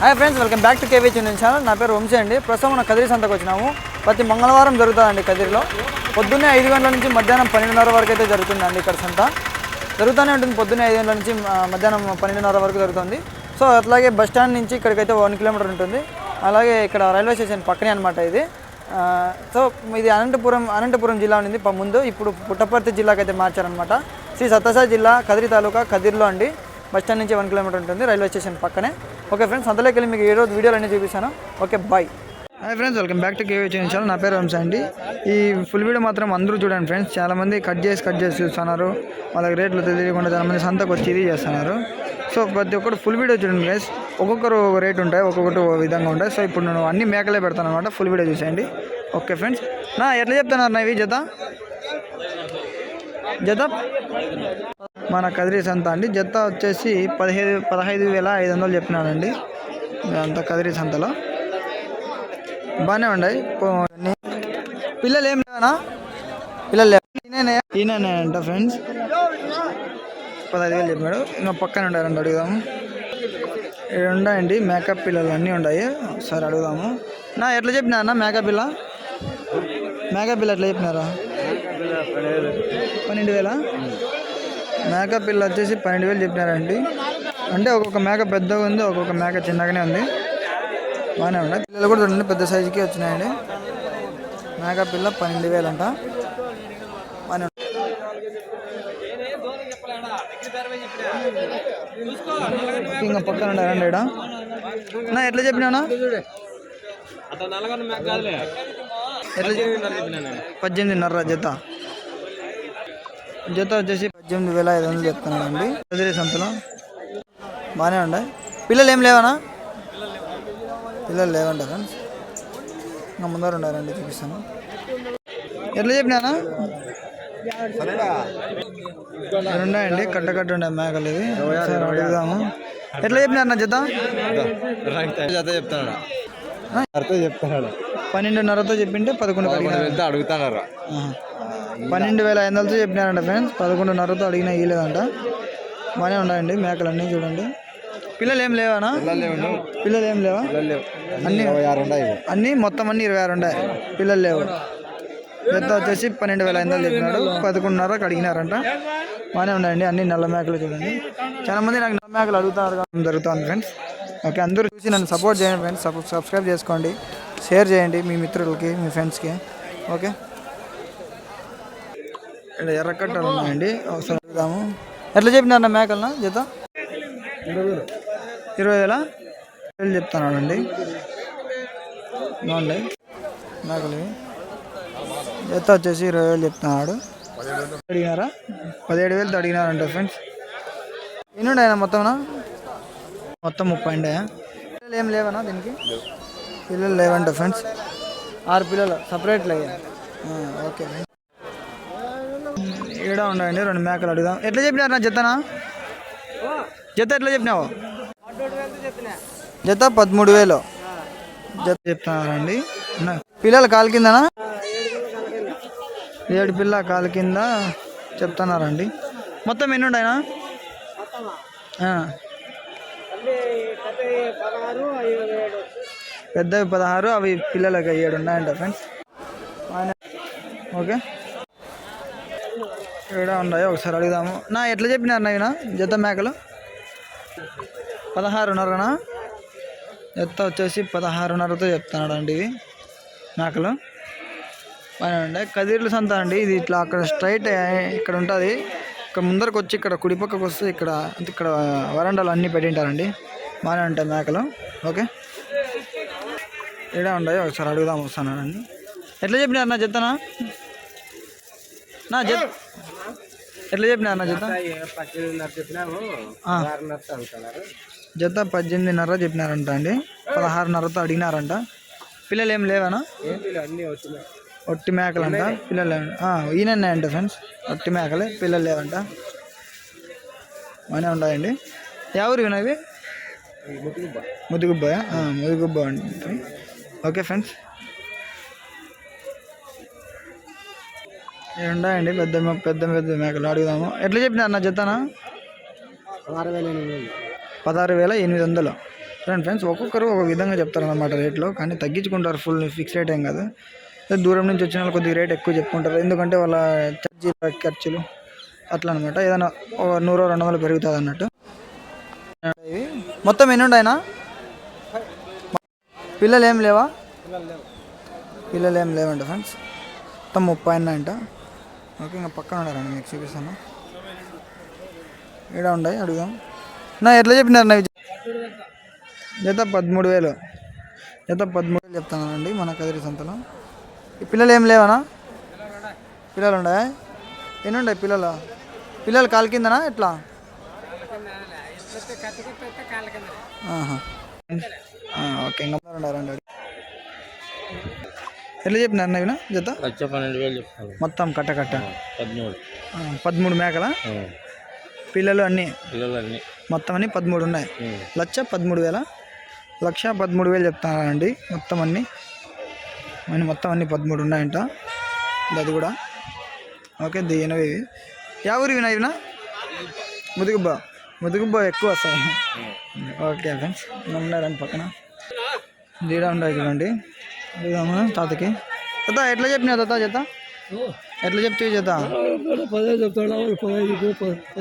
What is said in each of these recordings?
Hi friends welcome back to KV channel channel నా పేరు వంశీ అండి. ప్రస్తుతం మనం కదిరి సంతకు వచ్చినాము. ప్రతి మంగళవారం జరుగుతుందండి కదిరిలో. పొద్దున్నే ఐదు గంటల నుంచి మధ్యాహ్నం పన్నెండున్నర వరకు అయితే జరుగుతుందండి ఇక్కడ సంత. జరుగుతూనే ఉంటుంది పొద్దున్నే ఐదు గంటల నుంచి మధ్యాహ్నం పన్నెండున్నర వరకు జరుగుతుంది. సో అట్లాగే బస్ స్టాండ్ నుంచి ఇక్కడికైతే వన్ కిలోమీటర్ ఉంటుంది. అలాగే ఇక్కడ రైల్వే స్టేషన్ పక్కనే అనమాట ఇది. సో ఇది అనంతపురం అనంతపురం జిల్లా ఉంది ముందు ఇప్పుడు పుట్టపర్తి జిల్లాకి అయితే మార్చారనమాట శ్రీ సత్యసాయి జిల్లా కదిరి తాలూకా కదిరిలో అండి. బస్ స్టాండ్ నుంచి వన్ కిలోమీటర్ ఉంటుంది రైల్వే స్టేషన్ పక్కనే. ఓకే ఫ్రెండ్స్ అందులోకి వెళ్ళి మీకు ఈ రోజు వీడియోలు అన్నీ చూపిస్తాను. Okay bye. Hi friends welcome back to KV channel. నా పేరు వంశ అండి. ఈ ఫుల్ వీడియో మాత్రం అందరూ చూడండి ఫ్రెండ్స్. చాలామంది కట్ చేసి కట్ చేసి చూస్తున్నారు. వాళ్ళకి రేట్లు తెలియకుండా చాలా మంది సంతకు వచ్చి ఇది చేస్తున్నారు. సో ప్రతి ఒక్కరు ఫుల్ వీడియో చూడండి ఫ్రెండ్స్ ఒక్కొక్కరు ఒక రేట్ ఉంటాయి ఒక్కొక్కటి విధంగా ఉంటాయి. సో ఇప్పుడు నేను అన్ని మేకలే పెడతాను అనమాట ఫుల్ వీడియో చూసేయండి. Okay friends. నా ఎట్లా చెప్తున్నారు నా ఇవి జత? జత? మన కదిరి సంత అండి. జత వచ్చేసి పదిహేను పదహైదు వేల ఐదు వందలు చెప్పినాడండి. అంత కదిరి సంతలో. బాగానే ఉన్నాయి పిల్లలు ఏం లేవనా పిల్లలు లేవు ఈయననే అంట ఫ్రెండ్స్. పదహైదు వేలు చెప్పాడు ఇంకా పక్కన ఉండారండి అడుగుదాము. ఇక్కడ ఉన్నాయండి మేకప్ పిల్లలు అన్నీ ఉన్నాయి ఒకసారి అడుగుదాము. నా ఎట్లా చెప్పినారా మేకప్ పిల్ల? మేకప్ పిల్ల ఎట్లా చెప్పినారా? పన్నెండు వేల? మేకప్ పిల్ల వచ్చేసి పన్నెండు వేలు చెప్పినారండి. అంటే ఒక్కొక్క మేక పెద్దగా ఉంది ఒక్కొక్క మేక చిన్నగానే ఉంది. బాగానే ఉన్నాయి. పిల్లలు కూడా చూడండి పెద్ద సైజుకి వచ్చినాయండి. మేక పిల్ల పన్నెండు వేలు అంట బాగానే. ఇంకా పక్కన ఉండారండి ఈడ. నా ఎట్లా చెప్పినానా ఎట్లా చెప్పినా పద్దెనిమిదిన్నర జత. జత వచ్చేసి పద్దెనిమిది వేల ఐదు వందలు చెప్తున్నానండి. కదిరి సంతలో. బాగానే ఉన్నాయి పిల్లలు ఏం లేవనా? పిల్లలు లేవంట ఫ్రెండ్స్ ఇంకా ముందర ఉండారండి చూపిస్తాను. ఎట్లా చెప్పినానా? ఉన్నాయండి కట్ట కట్ట ఉండే మేకలు ఇవి. అడుగుదాము. ఎట్లా చెప్పినారు నా జత జత? అర్థం చెప్తాడు పన్నెండున్నరతో చెప్పింటే పదకొండు ఆహా. పన్నెండు వేల ఐదు వందలతో చెప్పినారంట ఫ్రెండ్స్. పదకొండున్నరతో అడిగినా ఇయ్యలేదంట బాగానే ఉన్నాయండి మేకలు అన్నీ చూడండి. పిల్లలు ఏం లేవానా పిల్లలు ఏం లేవా అన్ని అన్నీ మొత్తం అన్ని ఇరవై ఆరు ఉన్నాయి పిల్లలు లేవు. పెద్ద వచ్చేసి పన్నెండు వేల ఐదు వందలు చెప్పినాడు. పదకొండున్నరకు అడిగినారంట. బాగానే ఉన్నాయండి అన్ని నల్ల మేకలు చూడండి. చాలా మంది నాకు నల్ల మేకలు అడుగుతున్నారు కానీ జరుగుతుంది ఫ్రెండ్స్. ఓకే అందరూ చూసి నన్ను సపోర్ట్ చేయండి ఫ్రెండ్స్. సబ్స్క్రైబ్ చేసుకోండి. షేర్ చేయండి మీ మిత్రులకి మీ ఫ్రెండ్స్కి. ఓకే? ఇక్కడ ఎర్రకట్టలు ఉన్నాయండి. ఒకసారి అడుగుదాము. ఎట్లా చెప్పినారన్న మేకలనా జత? ఇరవై వేల వేలు చెప్తున్నాడండి బాగుంది మేకలు. జత వచ్చేసి ఇరవై వేలు చెప్తున్నాడు. అడిగినారా? పదిహేడు వేలతో అడిగినారంట ఫ్రెండ్స్. ఎన్ని ఉన్నాయన్నా మొత్తంనా మొత్తం ముప్పై ఉన్నాయా పిల్లలు ఏం లేవనా దీనికి? పిల్లలు లేవంట ఫ్రెండ్స్. ఆరు పిల్లలు. సపరేట్లు. అయ్యా ఓకే. ఈడ ఉండండి రెండు మేకలు అడుగుదాం. ఎట్లా చెప్పినారు నా జతనా? జత ఎట్లా చెప్పినావు? జత పదమూడు వేలు. జత చెప్తున్నారండి. పిల్లలు కాలు కిందనా? ఏడు పిల్ల కాలు కింద చెప్తున్నారండి. మొత్తం ఎన్ని ఉన్నాయినా పెద్దవి పదహారు అవి పిల్లలకి ఏడు ఉన్నాయంట ఫ్రెండ్స్. ఓకే. ఏడా ఉన్నాయి ఒకసారి అడుగుదాము. నా ఎట్లా చెప్పినారు నాయన జత మేకలు? పదహారున్నరనా? జత వచ్చేసి పదహారున్నరతో చెప్తున్నాడు అండి ఇవి మేకలు. బాగానే ఉన్నాయి కదిర్లు సంత అండి. ఇది ఇట్లా అక్కడ స్ట్రైట్ ఇక్కడ ఉంటుంది. ఇక్కడ ముందరకు వచ్చి ఇక్కడ కుడిపక్కకు వస్తే ఇక్కడ ఇక్కడ వరండాలు అన్నీ పెట్టింటారండి. బాగానే ఉంటాయి మేకలు. ఓకే? ఏడా ఉన్నాయి ఒకసారి అడుగుదాం వస్తున్నానండి ఎట్లా చెప్పినారు నా జతనా? నా జత ఎట్లా చెప్పినారు నా జత. జత పద్దెనిమిదిన్నర చెప్పినారంట అండి పదహారున్నరతో అడిగినారంట. పిల్లలు ఏం లేవనా ఒట్టి మేకలు అంట పిల్లలు లేవంట ఆ, ఈయననే అంట ఫ్రెండ్స్ ఒట్టి మేకలే పిల్లలు లేవంట. బాగానే ఉన్నాయండి. ఎవరు ఇవి? ముదుగుబ్బ ముదుగుబ్బ అంటే. ఓకే ఫ్రెండ్స్ ఉన్నాయండి పెద్ద పెద్ద పెద్ద మేకలు అడుగుదాము. ఎట్లా చెప్పినారు నా జతనా? ఆరు వేల ఎనిమిది పదహారు వేల ఎనిమిది వందలు. ఫ్రెండ్ ఫ్రెండ్స్ ఒక్కొక్కరు ఒక విధంగా చెప్తారు అన్నమాట రేట్లో కానీ తగ్గించుకుంటారు ఫుల్ ఫిక్స్ రేట్ ఏం కాదు. దూరం నుంచి వచ్చిన వాళ్ళు కొద్దిగా రేట్ ఎక్కువ చెప్పుకుంటారు. ఎందుకంటే వాళ్ళ ఛార్జీల ఖర్చులు అట్లా అనమాట ఏదైనా ఒక నూరు రెండు వందలు పెరుగుతుంది అన్నట్టు ఇవి మొత్తం ఎన్ని ఉన్నాయినా పిల్లలు ఏం లేవా? పిల్లలు ఏం లేవంట ఫ్రెండ్స్. మొత్తం ముప్పై అంట. ఓకే ఇంకా పక్కన ఉండాలండి మీకు చూపిస్తాను ఇక్కడ ఉన్నాయి అడుగుదాం. నా ఎట్లా చెప్పినారు నా జత పదమూడు వేలు జత పదమూడు వేలు చెప్తానండి మన కదిరి సంతలో. ఈ పిల్లలు ఏం లేవనా? పిల్లలు ఉన్నాయి ఎన్ని ఉన్నాయి పిల్లలు? పిల్లలు కాలు కిందనా ఎట్లా? ఓకే ఇంకా ఉన్నారండి ఎట్లా చెప్పినారు నవీన జత? లక్ష పన్నెండు వేలు చెప్తాను మొత్తం కట్ట కట్ట? పదమూడు. పదమూడు మేకల? పిల్లలు అన్నీ? పిల్లలన్నీ. మొత్తం అన్ని పదమూడు ఉన్నాయి. లక్ష పదమూడు వేల? లక్ష పదమూడు వేలు చెప్తానండి మొత్తం అన్ని? అన్ని మొత్తం అన్ని పదమూడు ఉన్నాయంట. అది కూడా. ఓకే దీనివి ఇవి. యా ఊరు వినా ఇవినా ముదుగుబ్బ. ముదుగుబ్బ ఎక్కువ వస్తాయి ఓకే ఫ్రెండ్స్. ఉన్నారండి పక్కన. దీడ ఉండదు చూడండి. అడుగుదామా తాతకి? తాత ఎట్లా చెప్పినా తాత జత? ఎట్లా చెప్తే జత?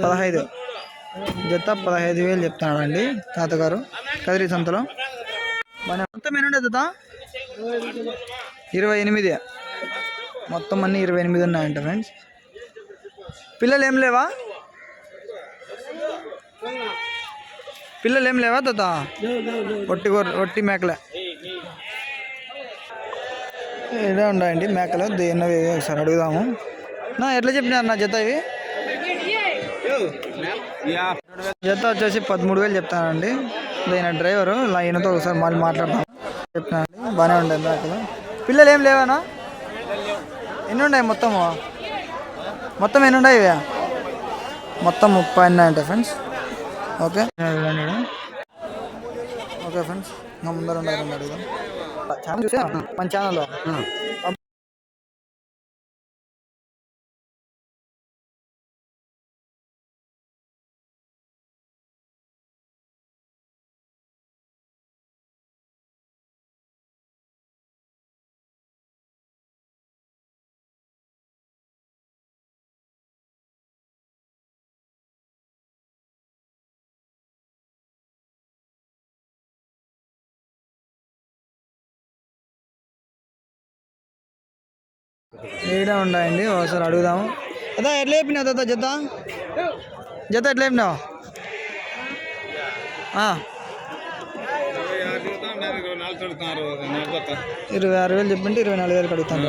పదహైదు. జత పదహైదు వేలు చెప్తున్నాడండి తాతగారు. కదిరి సంతలో. మన మొత్తం ఎన్ని ఉండే తాత ఇరవై ఎనిమిది. మొత్తం అన్ని ఇరవై ఎనిమిది ఉన్నాయంట ఫ్రెండ్స్. పిల్లలు ఏం లేవా? పిల్లలు ఏం లేవా తాత? ఒట్టి గొర్రె ఒట్టి మేకలే. ఇదే ఉన్నాయండి మేకలు దేన్నవి ఒకసారి అడుగుదాము. నా ఎట్లా చెప్పినారు నా జత ఇవి? జత వచ్చేసి పదమూడు వేలు చెప్తానండి. ఈయన డ్రైవరు ఈయనతో ఒకసారి మళ్ళీ మాట్లాడతాను చెప్తానండి బాగానే ఉండే మేకలు. పిల్లలు ఏం లేవానా ఎన్ని ఉన్నాయి మొత్తము మొత్తం ఎన్ని ఉన్నాయి ఇవి? మొత్తం ముప్పై ఉన్నాయంట ఫ్రెండ్స్. ఓకే. ఓకే ఫ్రెండ్స్ ఇంకా ముందర ఉండాలి అడుగుదాం. ఛానల్ చూసా మన ఛానల్లో ఏడా ఉన్నాయండి ఒకసారి అడుగుదాము. అదా ఎట్లా చెప్పినావు తాత జత? జత ఎట్లా చెప్పినావు ఇరవై ఆరు వేలు చెప్పింటే ఇరవై నాలుగు వేలు అడుగుతాను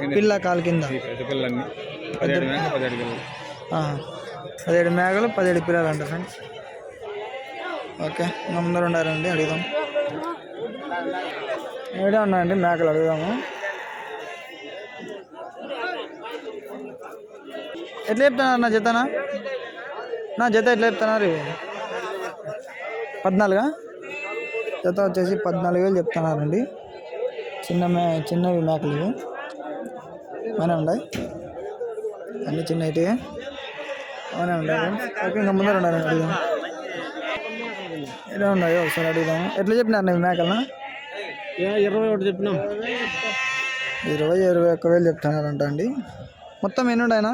కింద. పిల్ల కాలు కింద. పదిహేడు పిల్లలు మేకలు పదిహేడు పిల్లలు. అంట ఫ్రెండ్స్. ఓకే ముందర ఉండారండి అడుగుదాం. ఏడా ఉన్నాయండి మేకలు అడుగుదాము. ఎట్లా చెప్తున్నారు నా జతనా? నా జత ఎట్లా చెప్తున్నారు ఇవి పద్నాలుగా? జత వచ్చేసి పద్నాలుగు వేలు చెప్తున్నారండి. చిన్న మే చిన్నవి మేకలు ఇవి. బాగానే ఉన్నాయి. అన్ని చిన్న ఇటువే బాగానే ఉన్నాయి. ఓకే ఇంకా ముందర ఉండాలి అడుగుదాం. ఎలా ఉన్నాయో? ఒకసారి అడుగుదాము ఎట్లా చెప్పినారు నేను మేకలను ఇరవై ఒకటి చెప్పినాం. ఇరవై ఇరవై ఒక్క వేలు చెప్తున్నారంట అండి. మొత్తం ఎన్ని ఉన్నాయినా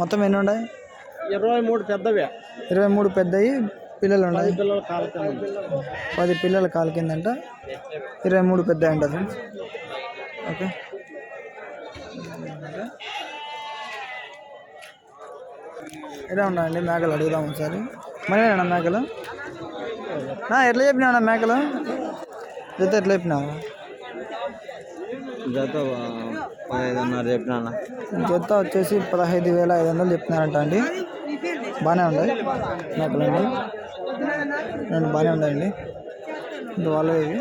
మొత్తం ఎన్ని ఉన్నాయి? ఇరవై మూడు పెద్దవే. ఇరవై మూడు పెద్దవి పిల్లలు ఉన్నాయి పిల్లల పది పిల్లల కాలు కిందంట. ఇరవై మూడు పెద్ద అంట ఫ్రెండ్స్ ఓకే. ఎలా ఉన్నాయండి మేకలు? అడుగుదాం ఒకసారి. మరేనా మేకలు? ఎట్లా చెప్పినావు మేకలు? జత ఎట్లా చెప్పినావు? జత పదహైదున్నర చెప్పినా జత వచ్చేసి పదహైదు వేల ఐదు వందలు చెప్పినారంట అండి. బాగానే ఉన్నాయి. నాకు రెండు బాగానే ఉన్నాయండి వాళ్ళు ఇవి